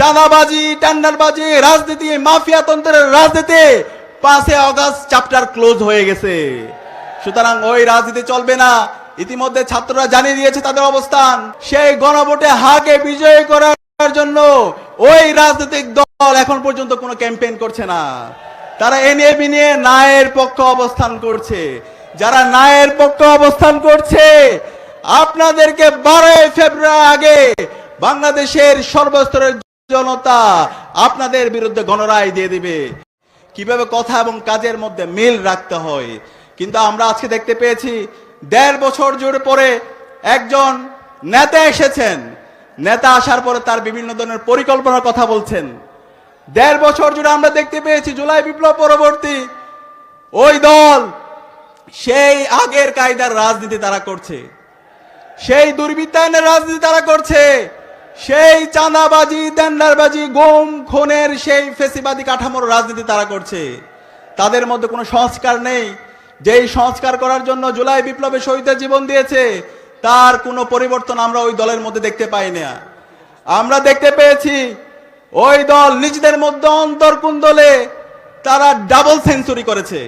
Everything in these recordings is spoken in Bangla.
চাঁদাবাজি, টেন্ডারবাজি, রাজনীতি, মাফিয়া তন্ত্রের রাজনীতি। পাঁচে অগাস্ট চ্যাপ্টার ক্লোজ হয়ে গেছে। সুতরাং ওই রাজনীতি চলবে না। ইতিমধ্যে ছাত্ররা জানিয়ে দিয়েছে তাদের অবস্থান। সেই গণভোটে হাকে বিজয় করার জন্য ওই রাজনৈতিক দল এখন পর্যন্ত কোনো ক্যাম্পেইন করছে না। তারা এ নিয়ে নিয়ে নায়ের পক্ষ অবস্থান করছে। যারা নায়ের পক্ষে অবস্থান করছে, আপনাদেরকে বারোই ফেব্রুয়ারি আগে বাংলাদেশের সর্বস্তরের জনতা আপনাদের বিরুদ্ধে গণরায় দিয়ে দিবে। কীভাবে কথা এবং কাজের মধ্যে মিল রাখতে হয়। কিন্তু আমরা আজকে দেখতে পেয়েছি, দেড় বছর জুড়ে পরে একজন নেতা এসেছেন। নেতা আসার পরে তার বিভিন্ন ধরনের পরিকল্পনার কথা বলছেন। দেড় বছর জুড়ে আমরা দেখতে পেয়েছি, জুলাই বিপ্লব পরবর্তী ওই দল সেই আগের কায়দার রাজনীতি তারা করছে। সেই দুর্বৃত্তায়নের রাজনীতি তারা করছে। সেই চাঁদাবাজি টেন্ডারবাজি গোম, খুনের সেই ফেসিবাদী কাঠামোর রাজনীতি তারা করছে। তাদের মধ্যে কোনো সংস্কার নেই। যেই সংস্কার করার জন্য জুলাই বিপ্লবে শহীদের জীবন দিয়েছে, তার কোনো পরিবর্তন আমরা ওই দলের মধ্যে দেখতে পাই না। আমরা দেখতে পেয়েছি, ওই দল নিজেদের মধ্যে অন্তর্কুন্দলে তারা ডাবল সেঞ্চুরি করেছে।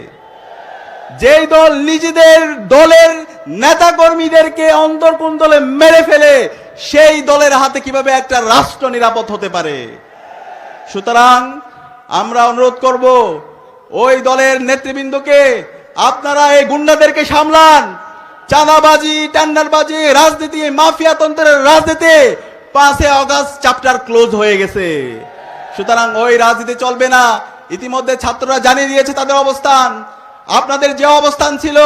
যেই দল নিজেদের দলের নেতা কর্মীদেরকে অন্তর্কুন্দলে মেরে ফেলে সেই দলের হাতে কীভাবে একটা রাষ্ট্র নিরাপদ হতে পারে? সুতরাং আমরা অনুরোধ করব, ওই দলের নেতৃবৃন্দকে আপনারা এই গুন্ডাদেরকে সামলান। চাঁদাবাজি, টেন্ডারবাজি, রাজনীতি, মাফিয়া তন্ত্রের রাজনীতি পাঁচে অগাস্ট চ্যাপ্টার ক্লোজ হয়ে গেছে। সুতরাং ওই রাজনীতি চলবে না। ইতিমধ্যে ছাত্ররা জানিয়ে দিয়েছে তাদের অবস্থান। আপনাদের যে অবস্থান ছিল,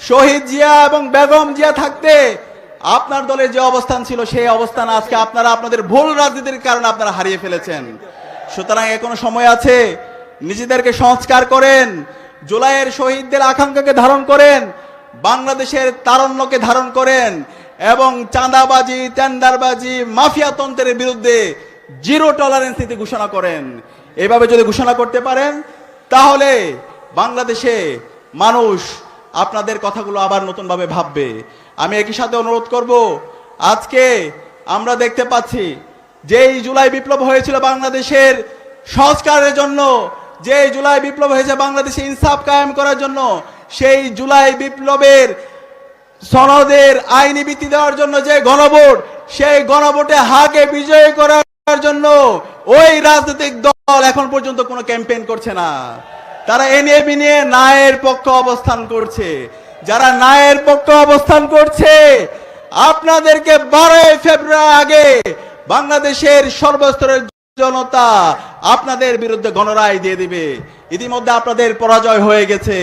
শহীদ জিয়া এবং বেগম জিয়া থাকতে আপনার দলের যে অবস্থান ছিল, সেই অবস্থান আজকে আপনারা আপনাদের ভুল রাজনীতির কারণে আপনারা হারিয়ে ফেলেছেন। সুতরাং এখনও সময় আছে, নিজেদেরকে সংস্কার করেন, জুলাইয়ের শহীদদের আকাঙ্ক্ষাকে ধারণ করেন, বাংলাদেশের তারণ্যকে ধারণ করেন, এবং চাঁদাবাজি, টেন্ডারবাজি, মাফিয়া তন্ত্রের বিরুদ্ধে জিরো টলারেন্স নীতি ঘোষণা করেন। এভাবে যদি ঘোষণা করতে পারেন, তাহলে বাংলাদেশে মানুষ আপনাদের কথাগুলো আবার নতুনভাবে ভাববে। আমি একই সাথে অনুরোধ করব, আজকে আমরা দেখতে পাচ্ছি যেই জুলাই বিপ্লব হয়েছিল বাংলাদেশের সংস্কারের জন্য যে জুলাই বিপ্লব হয়েছে বাংলাদেশে ইনসাফ কায়েম করার জন্য, সেই জুলাই বিপ্লবের সনদের আইনি ভিত্তি দেওয়ার জন্য যে গণভোট, সেই গণভোটে হাকে বিজয় করার জন্য ওই রাজনৈতিক দল এখন পর্যন্ত কোনো ক্যাম্পেইন করছে না। তারা এ নিয়ে বি নিয়ে নায়ের পক্ষে অবস্থান করছে। যারা নায়ের পক্ষ অবস্থান করছে, আপনাদেরকে বারোই ফেব্রুয়ারি আগে বাংলাদেশের সর্বস্তরের জনতা আপনাদের বিরুদ্ধে গণরায় দিয়ে দিবে। ইতিমধ্যে আপনাদের পরাজয় হয়ে গেছে।